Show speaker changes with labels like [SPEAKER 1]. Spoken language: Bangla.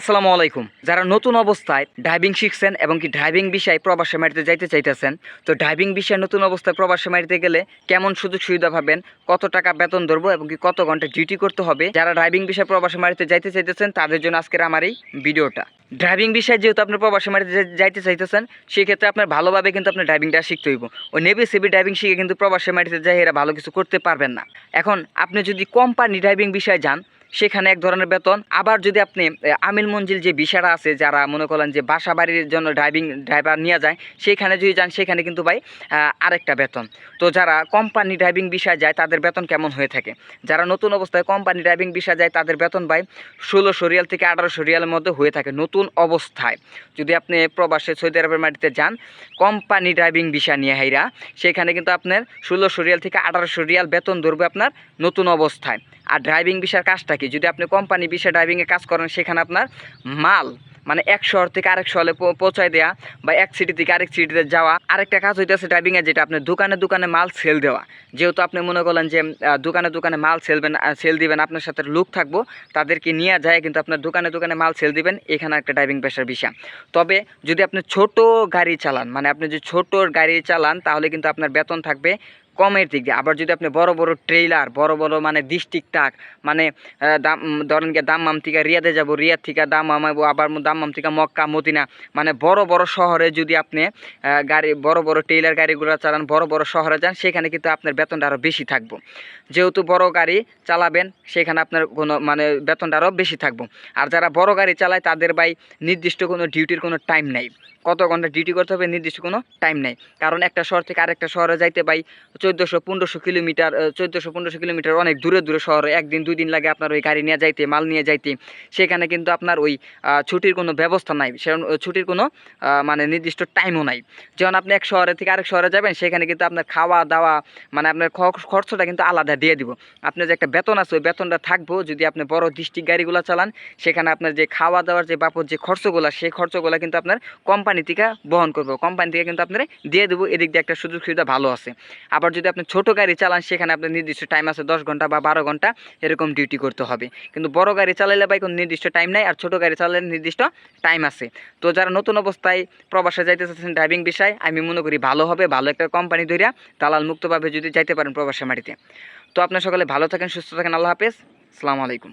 [SPEAKER 1] আসসালামু আলাইকুম। যারা নতুন অবস্থায় ড্রাইভিং শিখছেন এবং কি ড্রাইভিং বিষয়ে প্রবাসে মারিতে যাইতে চাইতেছেন, তো ড্রাইভিং বিষয়ে নতুন অবস্থায় প্রবাসে মারিতে গেলে কেমন সুযোগ সুবিধা পাবেন, কত টাকা বেতন ধরবো এবং কি কত ঘণ্টা ডিউটি করতে হবে, যারা ড্রাইভিং বিষয়ে প্রবাসে মারিতে যাইতে চাইতেছেন, তাদের জন্য আজকের আমার এই ভিডিওটা। ড্রাইভিং বিষয়ে যেহেতু আপনি প্রবাসে মারিতে যাইতে চাইতেছেন, সেক্ষেত্রে আপনার ভালোভাবে কিন্তু আপনার ড্রাইভিংটা শিখতে হইব। ও নেভি সিবি ড্রাইভিং শিখে কিন্তু প্রবাসে মারিতে যাই এরা ভালো কিছু করতে পারবেন না। এখন আপনি যদি কোম্পানি ড্রাইভিং বিষয়ে যান সেখানে এক ধরনের বেতন। আবার যদি আপনি আমিল মঞ্জিল যে বিষয়টা আছে, যারা মনে করেন যে বাসা বাড়ির জন্য ড্রাইভিং ড্রাইভার নিয়ে যায়, সেখানে যদি যান, সেখানে কিন্তু ভাই আরেকটা বেতন। তো যারা কোম্পানি ড্রাইভিং বিষয়ে যায়, তাদের বেতন কেমন হয়ে থাকে? যারা নতুন অবস্থায় কোম্পানি ড্রাইভিং বিষয়ে যায়, তাদের বেতন ভাই, ষোলোশো রিয়াল থেকে আঠারোশো রিয়ালের মধ্যে হয়ে থাকে নতুন অবস্থায়। যদি আপনি প্রবাসে সৌদি আরবের মাটিতে যান কোম্পানি ড্রাইভিং বিষয় নিয়ে হাইরা, সেখানে কিন্তু আপনার ষোলোশো রিয়াল থেকে আঠারোশো রিয়াল বেতন ধরবে আপনার নতুন অবস্থায়। আর ড্রাইভিং বিষয়ের কাজটা কি? যদি আপনি কোম্পানি বিষয়ে ড্রাইভিংয়ে কাজ করেন, সেখানে আপনার মাল মানে এক শহর থেকে আরেক শহরে পৌঁছায় দেওয়া বা এক সিটি থেকে আরেক সিটিতে যাওয়া। আরেকটা কাজ হইতেছে ড্রাইভিংয়ে যেটা আপনি দোকানে দোকানে মাল সেল দেওয়া। যেহেতু আপনি মনে করলেন যে দোকানে দোকানে মাল সেলবেন সেল দিবেন, আপনার সাথে লোক থাকব, তাদেরকে নিয়ে যায়, কিন্তু আপনার দোকানে দোকানে মাল সেল দিবেন, এখানে একটা ড্রাইভিং পেশার বিষয়। তবে যদি আপনি ছোট গাড়ি চালান মানে আপনি যদি ছোট গাড়ি চালান, তাহলে কিন্তু আপনার বেতন থাকবে কমের দিক দিয়ে। আবার যদি আপনি বড় বড় ট্রেইলার বড় বড় মানে ডিস্ট্রিক্ট ট্রাক মানে দাম ধরেন গিয়ে দাম্মাম থেকে রিয়াদে যাব রিয়াদ থেকে দাম্মাম আইবো, আবার দাম্মাম থেকে মক্কা মদিনা মানে বড় বড় শহরে যদি আপনি গাড়ি বড় বড় ট্রেইলার গাড়িগুলো চালান বড় বড় শহরে যান সেখানে কিন্তু আপনার বেতনটা আরও বেশি থাকব। যেহেতু বড় গাড়ি চালাবেন সেখানে আপনার কোনো মানে বেতনটা আরও বেশি থাকব। আর যারা বড় গাড়ি চালায় তাদের বাই নির্দিষ্ট কোনো ডিউটির কোনো টাইম নেই। কত ঘণ্টা ডিউটি করতে হবে নির্দিষ্ট কোনো টাইম নেই। কারণ একটা শহর থেকে আরেকটা শহরে যাইতে ভাই চোদ্দোশো, পনেরোশো কিলোমিটার চোদ্দোশো, পনেরোশো কিলোমিটার অনেক দূরে দূরে শহরে একদিন দুই দিন লাগে আপনার ওই গাড়ি নিয়ে যাইতে, মাল নিয়ে যাইতে। সেখানে কিন্তু আপনার ওই ছুটির কোনো ব্যবস্থা নাই। সেরকম ছুটির কোনো মানে নির্দিষ্ট টাইমও নাই। যেমন আপনি এক শহরে থেকে আরেক শহরে যাবেন, সেখানে কিন্তু আপনার খাওয়া দাওয়া মানে আপনার খরচটা কিন্তু আলাদা দিয়ে দিব। আপনার যে একটা বেতন আছে, ওই বেতনটা থাকব। যদি আপনি বড় ডিস্ট্রিক্ট গাড়িগুলো চালান, সেখানে আপনার যে খাওয়া দাওয়ার যে বাপর যে খরচগুলো, সেই খরচগুলো কিন্তু আপনার কোম্পানি থেকে বহন করব। কোম্পানি থেকে কিন্তু আপনার দিয়ে দেবো। এদিক দিয়ে একটা সুযোগ সুবিধা ভালো আছে। আবার যদি আপনি ছোট গাড়ি চালান, সেখানে আপনার নির্দিষ্ট টাইম আছে দশ ঘণ্টা বা বারো ঘণ্টা, এরকম ডিউটি করতে হবে। কিন্তু বড় গাড়ি চালাইলে ভাই কোনো নির্দিষ্ট টাইম নাই, আর ছোট গাড়ি চালালে নির্দিষ্ট টাইম আছে। তো যারা নতুন অবস্থায় প্রবাসে যাইতে চাচ্ছেন ড্রাইভিং বিষয়, আমি মনে করি ভালো হবে, ভালো একটা কোম্পানি ধরিয়া দালাল মুক্তভাবে যদি যাইতে পারেন প্রবাসের মাটিতে। তো আপনার সকলে ভালো থাকেন, সুস্থ থাকেন, আল্লাহ হাফেজ। আলাইকুম।